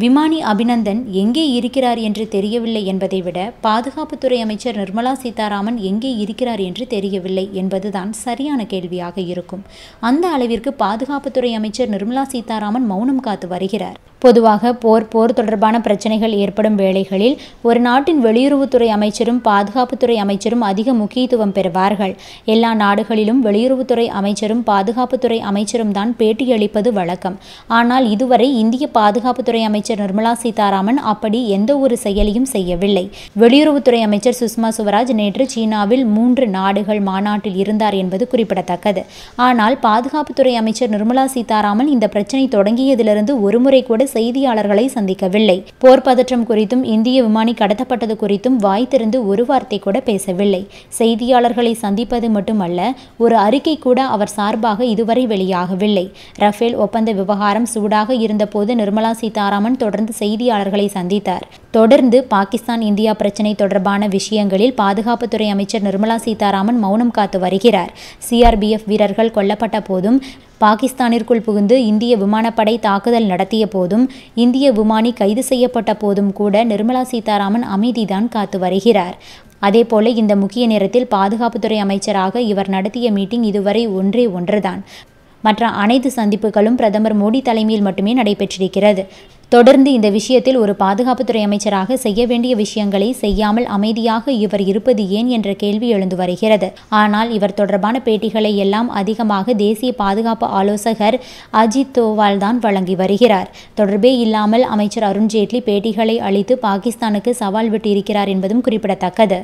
விமானி அபிநந்தன் எங்கே இருக்கிறார் என்று தெரியவில்லை என்பதை விட பாதுகாப்புத்துறை அமைச்சர் நிர்மலா சீதாராமன் எங்கே இருக்கிறார் என்று தெரியவில்லை என்பதுதான் சரியான கேள்வியாக இருக்கும். அந்த அளவிற்கு பாதுகாப்புத்துறை அமைச்சர் நிர்மலா சீதாராமன் மௌனம் காத்து வருகிறார். பொதுவாக போர் போர் தொடர்பான பிரச்சனைகள் ஏற்படும் வேளைகளில் ஒரு நாட்டின் வெளியுறவுத்துறை அமைச்சரும் பாதுகாப்புத்துறை அமைச்சரும் அதிக முக்கியத்துவம் பெறுவார்கள். எல்லா நாடுகளிலும் வெளியுறவுத்துறை அமைச்சரும் பாதுகாப்புத்துறை அமைச்சரும் தான் பேட்டியளிப்பது வழக்கம். ஆனால் இதுவரை இந்திய பாதுகாப்புத்துறை அமைச்சர் நிர்மலா சீதாராமன் அப்படி எந்த ஒரு செயலையும் செய்யவில்லை. வெளியுறவுத்துறை அமைச்சர் சுஷ்மா சுவராஜ் நேற்று சீனாவில் மூன்று நாடுகள் மாநாட்டில் இருந்தார் என்பது குறிப்பிடத்தக்கது. ஆனால் பாதுகாப்புத்துறை அமைச்சர் நிர்மலா சீதாராமன் இந்த பிரச்சினை தொடங்கியதிலிருந்து ஒருமுறை கூட செய்தியாளர்களை சந்திக்கவில்லை. போர் பதற்றம் குறித்தும் இந்திய விமானி கடத்தப்பட்டது குறித்தும் வாய் திறந்து ஒரு வார்த்தை கூட பேசவில்லை. செய்தியாளர்களை சந்திப்பது மட்டுமல்ல ஒரு அறிக்கை கூட அவர் சார்பாக இதுவரை வெளியாகவில்லை. ரஃபேல் ஒப்பந்த விவகாரம் சூடாக இருந்தபோது நிர்மலா சீதாராமன் தொடர்ந்து செய்தியாளர்களை சந்தித்தார். தொடர்ந்து பாகிஸ்தான் இந்தியா பிரச்சினை தொடர்பான விஷயங்களில் பாதுகாப்புத்துறை அமைச்சர் நிர்மலா சீதாராமன் மௌனம் காத்து வருகிறார். சிஆர்பிஎஃப் வீரர்கள் கொல்லப்பட்ட போதும் பாகிஸ்தானிற்குள் புகுந்து இந்திய விமானப்படை தாக்குதல் நடத்திய போதும் இந்திய விமானி கைது செய்யப்பட்ட போதும் கூட நிர்மலா சீதாராமன் அமைதிதான் காத்து வருகிறார். அதேபோல இந்த முக்கிய நேரத்தில் பாதுகாப்புத்துறை அமைச்சராக இவர் நடத்திய மீட்டிங் இதுவரை ஒன்றே ஒன்றுதான். மற்ற அனைத்து சந்திப்புகளும் பிரதமர் மோடி தலைமையில் மட்டுமே நடைபெற்றிருக்கிறது. தொடர்ந்து இந்த விஷயத்தில் ஒரு பாதுகாப்புத்துறை அமைச்சராக செய்ய வேண்டிய விஷயங்களை செய்யாமல் அமைதியாக இவர் இருப்பது ஏன் என்ற கேள்வி எழுந்து வருகிறது. ஆனால் இவர் தொடர்பான பேட்டிகளை எல்லாம் அதிகமாக தேசிய பாதுகாப்பு ஆலோசகர் அஜித் தோவால் தான் வழங்கி வருகிறார். தொடர்பே இல்லாமல் அமைச்சர் அருண்ஜேட்லி பேட்டிகளை அளித்து பாகிஸ்தானுக்கு சவால் விட்டிருக்கிறார் என்பதும் குறிப்பிடத்தக்கது.